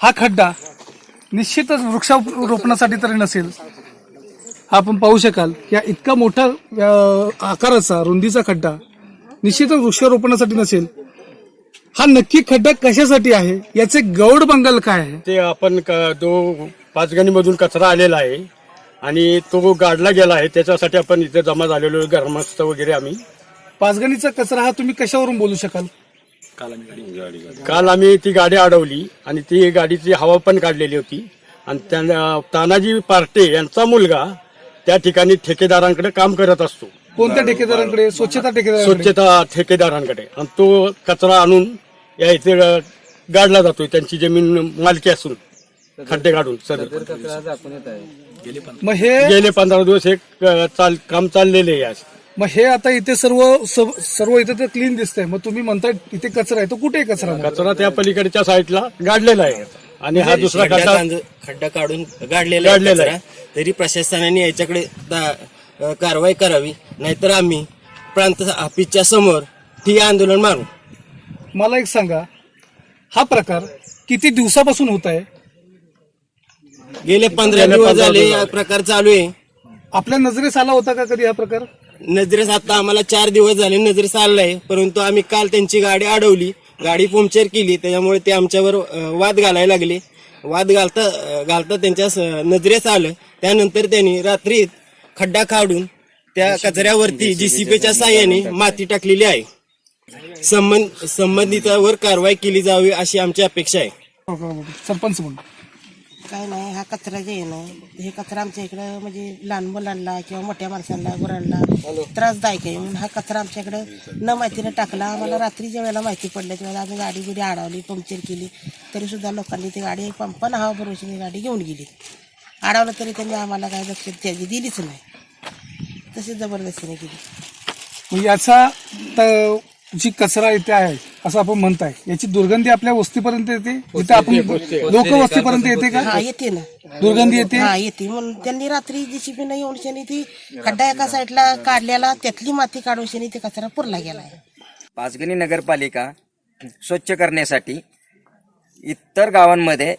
हा खड्डा निश्चितच वृक्षारोपणासाठी तरी नसेल. हा आपण पाहू शकाल या इतका मोठा आकाराचा रुंदीचा खड्डा निश्चितच वृक्षारोपणासाठी नसेल. हा नक्की खड्डा कशासाठी आहे? याचे गौड बंगाल काय आहे? ते आपण क- दो पाचगणीमधून कचरा आलेला आहे आणि तो गाडला गेला आहे त्याच्यासाठी आपण इथे जमा झालेलो ग्रामस्थ वगैरे आम्ही. पाचगणीचा कचरा हा तुम्ही कशावरून बोलू शकाल? काल आम्ही ती गाडी अडवली आणि ती गाडीची हवा पण काढलेली होती. आणि त्या तानाजी पार्टे यांचा मुलगा त्या ठिकाणी ठेकेदारांकडे काम करत असतो. कोणत्या ठेकेदारांकडे? स्वच्छता ठेकेदारांकडे? स्वच्छता ठेकेदारांकडे. आणि तो कचरा आणून या इथे गाडला जातोय. त्यांची जमीन मालकी असून खड्डे काढून सर मग हे गेले पंधरा दिवस एक अ, चाल काम चाललेले आहे आज. मग हे आता इथे सर्व सर्व सर्व इथे तर क्लीन दिसतंय. मग तुम्ही म्हणताय इथे कचरा आहे तो कुठे आहे कचरा मग? कचरा त्या पलीकडच्या साईडला गाडलेला आहे. आणि हा दुसरा खड्डा खड्डा कांद- खड्डा काढून गाडलेला आहे गाडलेला आहे. कचरा. तरी प्रशासनाने याच्याकडे दा- अ, कारवाई करावी. नाहीतर आम्ही प्रांत ऑफिसच्या समोर ठिय्या आंदोलन मारू. मला एक सांगा. हा प्रकार किती दिवसापासून होत आहे? गेले पंधरा गेले दिवस 15 झाले दिवस हा प्रकार चालू आहे. आपल्या नजरेस आला होता का कधी हा प्रकार? नजरेस आता आम्हाला चार दिवस झाले नजरेस आलाय परंतु आम्ही काल त्यांची गाडी अडवली. गाडी पंक्चर केली. त्याच्यामुळे ते आमच्यावर वाद घालायला लागले. वाद घालता घालता त्यांच्या नजरेस आलं. त्यानंतर त्यांनी रात्री खड्डा काढून त्या कचऱ्यावरती जीसीपीच्या साह्याने माती टाकलेली आहे. संबंध संबंधितावर कारवाई केली जावी अशी आमची अपेक्षा आहे. सरपंच म्हणून काय नाही हा कचरा जे आहे ना हे कचरा आमच्या इकडं म्हणजे लहान मुलांना किंवा मोठ्या माणसांना गुरांना त्रासदायक आहे. म्हणून हा कचरा आमच्या इकडं न माहितीनं टाकला. आम्हाला रात्रीच्या वेळेला माहिती पडलं त्यावेळेला आम्ही गाडी बिडी अडवली पंक्चर केली. तरी सुद्धा लोकांनी ती गाडी पंपानं हवा भरोशाने गाडी घेऊन गेली. अडवलं तरी त्यांनी आम्हाला काय लक्ष त्याची दिलीच नाही. तशी जबरदस्तीने केली. याचा त- जी कचरा इथे आहे असं आपण म्हणताय. याची दुर्गंधी आपल्या वस्तीपर्यंत येते? जिथे आपण लोक वस्तीपर्यंत येते का? हा येते ना. दुर्गंधी येते? हा येते. म्हणून त्यांनी रात्री जेसीबीनं येऊन शनी ती खड्डा एका साईडला काढलेला त्यातली माती काढून शनी ते कचरा पुरला गेला आहे. पाचगणी नगरपालिका स्वच्छ करण्यासाठी इतर गावांमध्ये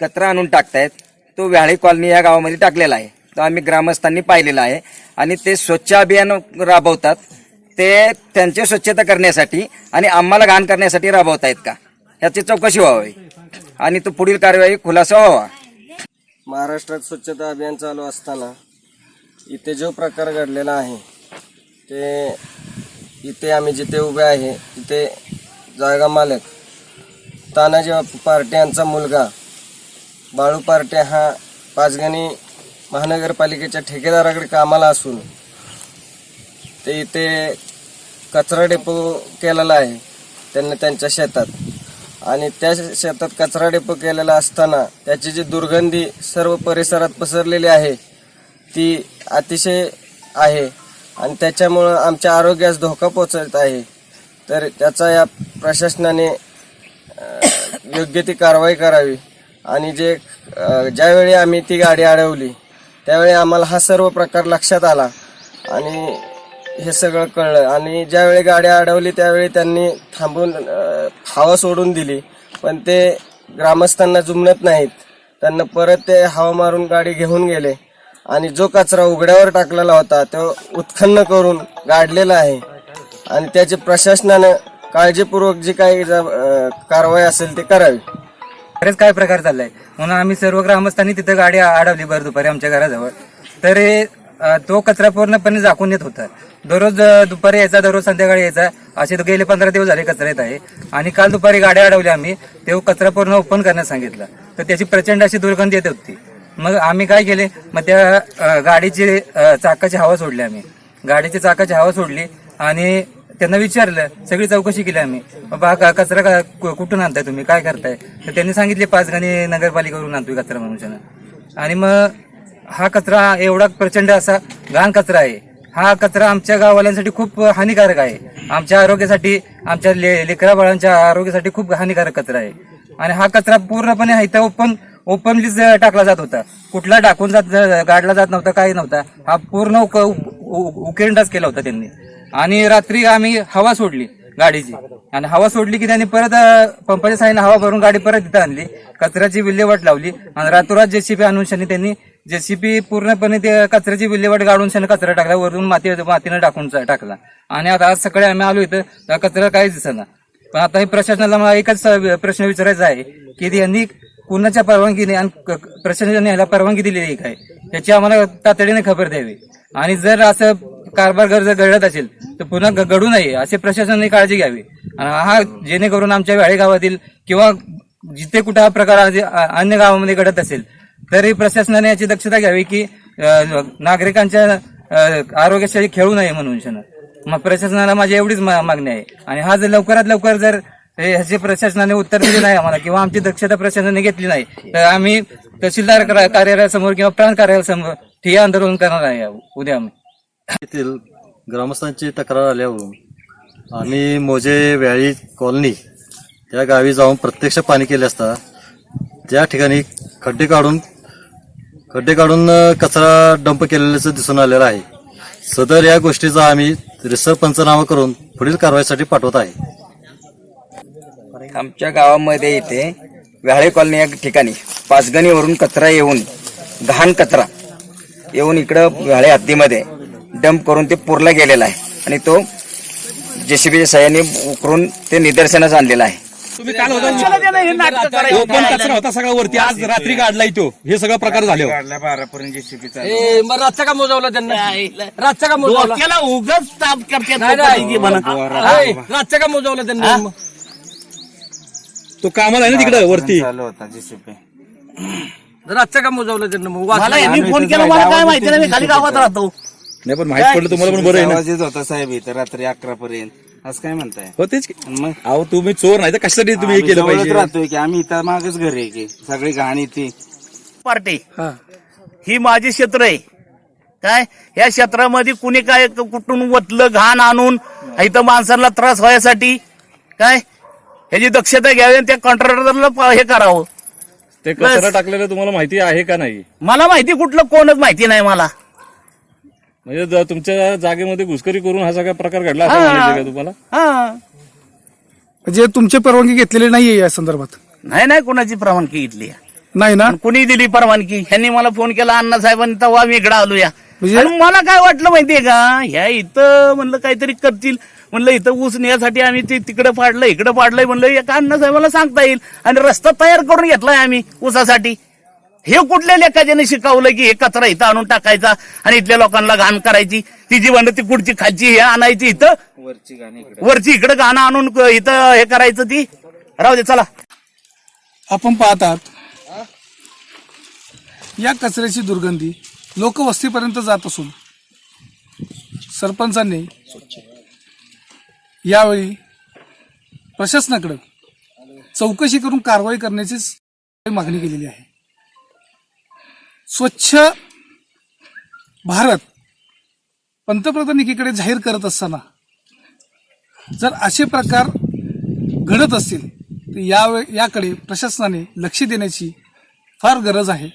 कचरा आणून टाकतायत. तो व्याळी कॉलनी या गावामध्ये टाकलेला आहे. तो आम्ही ग्रामस्थांनी पाहिलेला आहे. आणि ते स्वच्छ अभियान राबवतात. ते त्यांची स्वच्छता करण्यासाठी आणि आम्हाला घाण करण्यासाठी राबवतायत का? याची चौकशी व्हावी. आणि तो पुढील कार्यवाही खुलासा व्हावा. महाराष्ट्रात स्वच्छता अभियान चालू असताना इथे जो प्रकार घडलेला आहे ते इथे आम्ही जिथे उभे आहे तिथे जागा मालक तानाजी पार्टे यांचा मुलगा बाळू पार्टे हा पाचगणी महानगरपालिकेच्या ठेकेदाराकडे कामाला असून ते इथे कचरा डेपो केलेला आहे. त्यांनी त्यांच्या शेतात. आणि त्या शेतात कचरा डेपो केलेला असताना त्याची जी दुर्गंधी सर्व परिसरात पसरलेली आहे ती अतिशय आहे. आणि त्याच्यामुळं आमच्या आरोग्यास धोका पोचत आहे. तर त्याचा या प्रशासनाने योग्य ती कारवाई करावी. आणि जे ज्यावेळी आम्ही ती गाडी अडवली त्यावेळी आम्हाला हा सर्व प्रकार लक्षात आला. आणि हे सगळं कळलं. आणि ज्यावेळी गाडी अडवली त्यावेळी त्यांनी थांबून हवा सोडून दिली. पण ते ग्रामस्थांना जुमणत नाहीत. त्यांना परत ते हवा मारून गाडी घेऊन गेले. आणि जो कचरा उघड्यावर टाकलेला होता तो उत्खन्न करून गाडलेला आहे. आणि त्याची प्रशासनानं काळजीपूर्वक जी काही कारवाई असेल ती करावी. बरेच काय प्रकार चाललाय. म्हणून आम्ही सर्व ग्रामस्थांनी तिथं गाडी अडवली भर दुपारी आमच्या घराजवळ. तर तो कचरा पूर्णपणे झाकून येत होता. दररोज दुपारी यायचा दररोज संध्याकाळी यायचा. असे गेले पंधरा दिवस झाले कचरा येत आहे. आणि काल दुपारी गाड्या अडवल्या आम्ही. तो कचरा पूर्ण ओपन करण्यास सांगितलं. तर त्याची प्रचंड अशी दुर्गंधी येत होती. मग आम्ही काय केले? मग त्या गाडीची चाकाची हवा सोडली आम्ही. गाडीची चाकाची हवा सोडली आणि त्यांना विचारलं सगळी चौकशी केली आम्ही. बाबा का- कचरा का- कु- कुठून आणताय तुम्ही? काय करताय? तर त्यांनी सांगितले पाचगणी नगरपालिकेवरून आणतोय कचरा मनुष्यानं आणि मग हा कचरा एवढा प्रचंड असा घाण कचरा आहे. हा कचरा आमच्या गाववाल्यांसाठी खूप हानिकारक आहे. आमच्या आरोग्यासाठी आमच्या ले- लेकरा बाळांच्या आरोग्यासाठी खूप हानिकारक कचरा आहे. आणि हा कचरा पूर्णपणे इथं ओपन ओपनलीच टाकला जात होता. कुठला टाकून जात गाडला जात नव्हता काही नव्हता. हा पूर्ण उक- उ- उ- उकेंडाच केला होता त्यांनी. आणि रात्री आम्ही हवा सोडली गाडीची. आणि हवा सोडली की त्यांनी परत पंपाच्या साईने हवा भरून गाडी परत तिथं आणली. कचऱ्याची विल्हेवाट लावली. आणि रातोरात जेसीबी आणून त्यांनी जेसीबी पूर्णपणे ते कचऱ्याची विल्हेवाट गाडून शनी कचरा टाकला वरून माती मातीनं टाकून टाकला. आणि आता आज सकाळी आम्ही आलो इथं कचरा काहीच दिसना पण आता हे प्रशासनाला मला एकच प्रश्न विचारायचा आहे की यांनी कुणाच्या परवानगीने आणि क- प्रशासनाने ह्याला परवानगी दिलेली आहे काय? याची आम्हाला तातडीने खबर द्यावी. आणि जर असं कारभार जर घडत असेल तर पुन्हा घडू नये असे प्रशासनाने काळजी घ्यावी. आणि हा जेणेकरून आमच्या वेळे गावातील किंवा जिथे कुठे हा प्रकार अन्य गावामध्ये घडत असेल तरी प्रशासनाने याची दक्षता घ्यावी की नागरिकांच्या अ, आरोग्यासाठी खेळू नये म्हणून मग प्रशासनाला माझी एवढीच मा- मागणी आहे. आणि हा जर लवकरात लवकर जर ह्याचे प्रशासनाने उत्तर दिले नाही आम्हाला किंवा आमची दक्षता प्रशासनाने घेतली नाही तर आम्ही तहसीलदार कार्यालयासमोर किंवा प्रांत कार्यालयासमोर ठिय्या आंदोलन करणार आहे उद्या आम्ही. येथील ग्रामस्थांची तक्रार आल्यावरून आम्ही मोजे व्याळी कॉलनी त्या गावी जाऊन प्रत्यक्ष पाणी केले असता त्या ठिकाणी खड्डे काढून खड्डे काढून कचरा डंप केलेल्याचं दिसून आलेलं आहे. सदर या गोष्टीचा आम्ही रिसर पंचनामा करून पुढील कारवाईसाठी पाठवत आहे. आमच्या गावामध्ये इथे व्याळे कॉलनी या ठिकाणी पाचगणीवरून कचरा येऊन घाण कचरा येऊन इकडं व्याळे हद्दीमध्ये डंप करून ते पुरला गेलेला आहे. आणि तो जेसीबीच्या सहाय्याने उकरून ते निदर्शनास आणलेला आहे. तो पण कचरा होता सगळा वरती. आज रात्री काढलाय तो. हे सगळं प्रकार झाले मग रातचा का मोजवला त्यांना? रातचा का मोजवला? उगाच ताप करते रातचा का मोजवला त्यांना? तो कामाला आहे ना तिकडे वरती. रातचा का मोजवला त्यांना मग? मला यांनी फोन केला मला काय माहिती नाही मी खाली गावात राहतो. नाही पण माहीत पडलं तुम्हाला पण बरं आहे ना. आवाज येत होता साहेब इथं रात्री अकरा पर्यंत असं काय म्हणताय? हो तेच की. अहो तुम्ही चोर नाही तर कशासाठी तुम्ही हे केलं जवळच पाहिजे? राहतोय की आम्ही इथं मागच घर आहे की सगळी घाण येते पार्टी. ही. माझी क्षेत्र आहे. काय? या क्षेत्रामध्ये कुणी काय क- कुठून वतलं घाण आणून इथं माणसांना त्रास व्हायसाठी काय? ह्याची दक्षता घ्यावी आणि त्या कॉन्ट्रॅक्टरला प- हे करावं. ते कचरा टाकलेलं तुम्हाला माहिती आहे का नाही? मला माहिती कुठलं कोणच माहिती नाही मला. म्हणजे ज- तुमच्या जागेमध्ये घुसखोरी करून हा सगळा प्रकार घडला असं म्हणायचं का तुम्हाला? हा. म्हणजे तुमची परवानगी घेतलेली नाहीये या संदर्भात? नाही नाही कोणाची परवानगी घेतली नाही ना? कुणी दिली परवानगी? ह्यांनी मला फोन केला अण्णा साहेबांनी तेव्हा मी इकडे आलो या म्हणजे- आणि मला काय वाटलं माहितीये का? ह्या इथं म्हणलं काहीतरी करतील. म्हणलं इथं ऊस नेण्यासाठी आम्ही ते तिकडे पाडलं इकडे पाडलंय म्हणलं एका अण्णा साहेबाला सांगता येईल. आणि रस्ता तयार करून घेतलाय आम्ही ऊसासाठी. हे कुठल्या लेखाच्याने शिकवलं की हे कचरा इथं आणून टाकायचा आणि इथल्या लोकांना घाण करायची? ती जी ती कुठची खालची हे आणायची इथं? वरची इकडे. घाण आणून क- इथं हे करायचं ती? राहू दे चला. आपण पाहतात या कचऱ्याची दुर्गंधी लोकवस्तीपर्यंत जात असून सरपंचांनी यावेळी प्रशासनाकडे चौकशी करून कारवाई करण्याची मागणी केलेली आहे. स्वच्छ भारत पंतप्रधान एकीकडे जाहीर करत असताना जर असे प्रकार घडत असतील तर या याकडे प्रशासनाने लक्ष देण्याची फार गरज आहे.